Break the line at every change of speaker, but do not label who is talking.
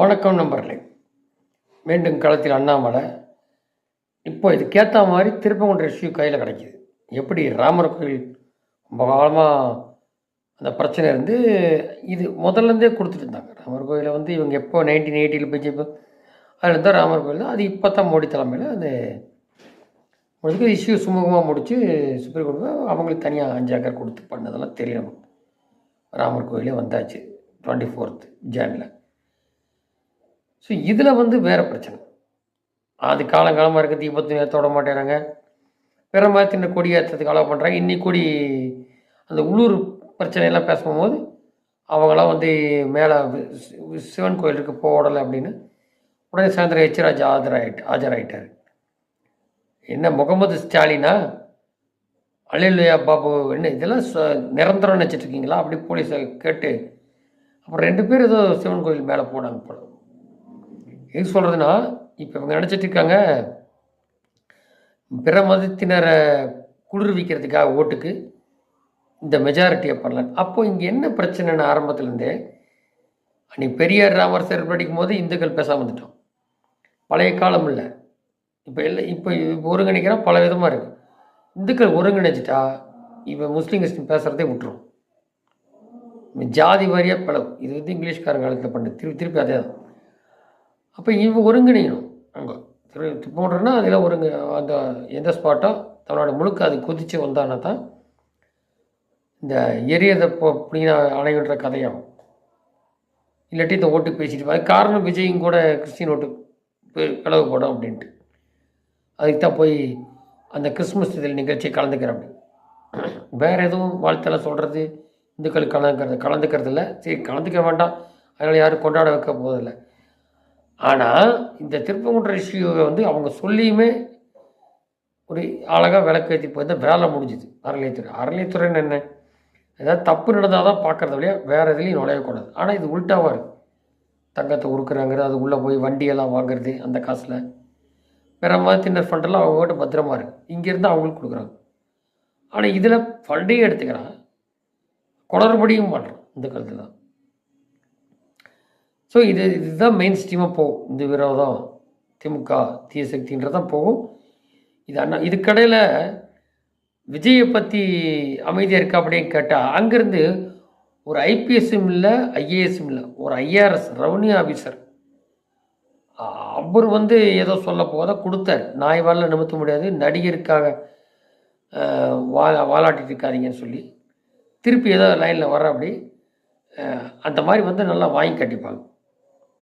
வணக்கம் நம்பர்களே மீண்டும் களத்தில் அண்ணாமலை. இப்போ இதுக்கேற்ற மாதிரி திருப்பங்குன்ற இஷ்யூ கையில் கிடைக்கிது. எப்படி ராமர் கோயில் ரொம்ப காலமாக அந்த பிரச்சனை இருந்து இது முதல்லேருந்தே கொடுத்துட்டு இருந்தாங்க. ராமர் கோயிலை வந்து இவங்க எப்போ நைன்டீன் எயிட்டியில் பிஜேபி அதில் இருந்தால் ராமர் கோயில் தான். அது இப்போ தான் மோடி தலைமையில் அந்த முடிஞ்சு இஷ்யூ சுமூகமாக முடித்து சுப்ரீம் கோர்ட்டில் அவங்களுக்கு தனியாக அஞ்சு ஏக்கர் கொடுத்து பண்ணதெல்லாம் தெரியணும். ராமர் கோயிலே வந்தாச்சு டுவெண்ட்டி ஃபோர்த் ஜானில் ஸோ இதில் வந்து வேறு பிரச்சனை. அது காலங்காலமாக இருக்க தீபத்து ஏற்ற மாட்டேறாங்க. பிற மதத்தின கொடி ஏற்றத்துக்கு அளவு பண்ணுறாங்க இன்னி கொடி அந்த உள்ளூர் பிரச்சனையெல்லாம் பேசும்போது அவங்களாம் வந்து மேலே சிவன் கோயிலுக்கு போடலை அப்படின்னு உடனே சாயந்தரம் எச்ராஜ் ஆஜராயிட்டு ஆஜராயிட்டார். என்ன முகமது ஸ்டாலினா? அலிலுயா பாபு என்ன இதெல்லாம் ச- நிரந்தரம் நினச்சிட்டு இருக்கீங்களா? அப்படி போலீஸை கேட்டு அப்புறம் ரெண்டு பேர் ஏதோ சிவன் கோயில் மேலே போனாங்க போல. எது சொல்கிறதுனா இப்போ இவங்க நினச்சிட்டு இருக்காங்க பிற மதத்தினரை குளிர்விக்கிறதுக்காக ஓட்டுக்கு இந்த மெஜாரிட்டியை பண்ணலாம் அப்போ இங்கே என்ன பிரச்சனைன்னு ஆரம்பத்துலேருந்தே அன்னைக்கு பெரியார் ராமர் சார் படிக்கும் போது இந்துக்கள் பேசாமல் வந்துட்டோம் பழைய காலம் இல்லை. இப்போ இல்லை இப்போ ஒருங்கிணைக்கிறோம் ஒருங்கிணைக்கிறா பல விதமாக இருக்குது இந்துக்கள் ஒருங்கிணைச்சிட்டா இப்போ முஸ்லீம் கிறிஸ்டின் பேசுகிறதே விட்டுரும். ஜாதி வாரியாக பிளவு. இது வந்து இங்கிலீஷ்காரங்க காலத்தில் பண்ணு திருப்பி திருப்பி அதே தான் அப்போ இவ ஒருங்கிணைக்கணும் அங்கே. திரு போடுறோன்னா அதில் ஒருங்க அந்த எந்த ஸ்பாட்டோ தமிழ்நாடு முழுக்க அது குதித்து வந்தானா தான் இந்த எரியதை போ அப்படிங்கிற அணைகின்ற கதையாகும். இல்லாட்டி இந்த ஓட்டு பேசிட்டு அது காரணம் விஜயும் கூட கிறிஸ்டின் ஓட்டு பிளவு போடும் அப்படின்ட்டு. அதுக்கு தான் போய் அந்த கிறிஸ்மஸ் இதில் நிகழ்ச்சியை கலந்துக்கிறேன் அப்படி. வேறு எதுவும் வாழ்த்தெல்லாம் சொல்கிறது இந்துக்கள் கலந்துக்கிறது கலந்துக்கிறது இல்லை சரி கலந்துக்க வேண்டாம். அதனால் யாரும் கொண்டாட வைக்க போதில்லை ஆனால் இந்த திருப்பங்குன்ற இஷ்யூவை வந்து அவங்க சொல்லியுமே ஒரு அழகாக விளக்கேற்றி போய் வேலை முடிஞ்சுது. அறநிலைத்துறை அறநிலைத்துறைன்னு என்ன? ஏதாவது தப்பு நடந்தால் தான் பார்க்குறத வழியாக வேறு எதுலேயும் நுழையக்கூடாது. ஆனால் இது உள்டாவாக இருக்குது தங்கத்தை உருக்குறாங்கிறது அது உள்ளே போய் வண்டியெல்லாம் வாங்குறது அந்த காசில். பெரமாக தின்னர் ஃபண்டெல்லாம் அவங்ககிட்ட பத்திரமா இருக்குது இங்கேருந்து அவங்களுக்கு கொடுக்குறாங்க. ஆனால் இதில் ஃபண்டையும் எடுத்துக்கிறான் குளறுபடியும் பண்ணுறான் இந்த காலத்தில் தான் ஸோ இது இதுதான் மெயின் ஸ்ட்ரீமாக போகும். இந்த விரோதம் திமுக தீய சக்தின்றதான் போகும். இது அண்ணா இதுக்கடையில் விஜயை பற்றி அமைதியாக இருக்கா அப்படின்னு கேட்டால் அங்கேருந்து ஒரு ஐபிஎஸ்ஸும் இல்லை ஐஏஎஸும் இல்லை ஒரு ஐஆர்எஸ் ரெவன்யூ ஆஃபீஸர் அவர் வந்து ஏதோ சொல்ல போக கொடுத்தார். நாய் வாழ நிமித்த முடியாது. நடிகருக்காக வா வாலாட்டிட்டு இருக்காதீங்கன்னு சொல்லி. திருப்பி ஏதோ லைனில் வர அப்படி அந்த மாதிரி வந்து நல்லா வாங்கி கட்டிப்பாங்க.